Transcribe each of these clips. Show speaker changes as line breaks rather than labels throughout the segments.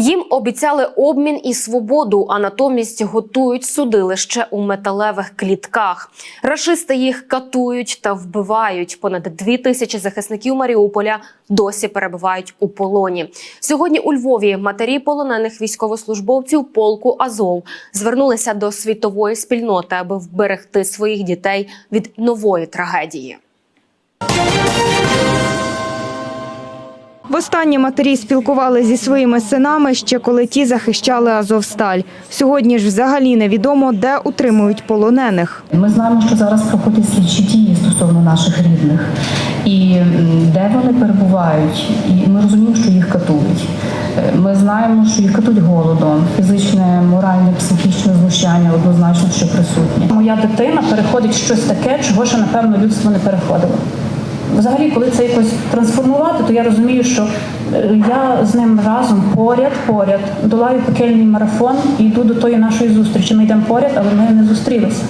Їм обіцяли обмін і свободу, а натомість готують судилище у металевих клітках. Рашисти їх катують та вбивають. Понад дві тисячі захисників Маріуполя досі перебувають у полоні. Сьогодні у Львові матері полонених військовослужбовців полку Азов звернулися до світової спільноти, аби вберегти своїх дітей від нової трагедії.
Востаннє матері спілкували зі своїми синами ще коли ті захищали Азовсталь. Сьогодні ж взагалі невідомо, де утримують полонених.
Ми знаємо, що зараз проходять слідчі дії стосовно наших рідних, і де вони перебувають, і ми розуміємо, що їх катують. Е, Ми знаємо, що їх катують голодом, фізичне, моральне, психічне знущання однозначно, що присутнє. Моя дитина переходить щось таке, чого ще напевно людство не переходило. Взагалі, коли це якось трансформувати, то я розумію, що е, я з ним разом поряд, поряд долаю пекельний марафон і йду до тої нашої зустрічі. Ми йдемо поряд, але ми не зустрілися.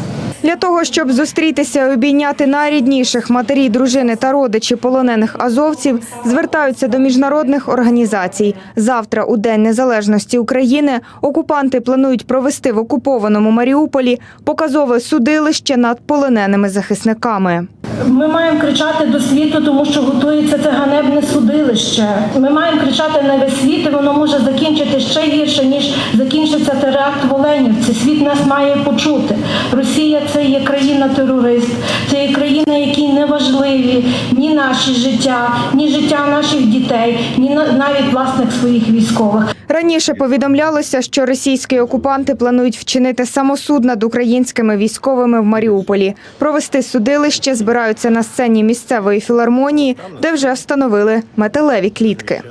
Для того, щоб зустрітися і обійняти найрідніших матері, дружини та родичі полонених азовців, звертаються до міжнародних організацій. Завтра, у День Незалежності України, окупанти планують провести в окупованому Маріуполі показове судилище над полоненими захисниками.
Ми маємо кричати до світу, тому що готується це ганебне судилище. Ми маємо кричати на весь світ, і воно може закінчити ще гірше, ніж закінчиться теракт в Оленівці. Світ нас має почути. Росія це є країна-терорист, це є країна, якій не важливі ні наші життя, ні життя наших дітей, ні на- навіть власних своїх військових.
Раніше повідомлялося, що російські окупанти планують вчинити самосуд над українськими військовими в Маріуполі. Провести судилище збираються на сцені місцевої філармонії, де вже встановили металеві клітки.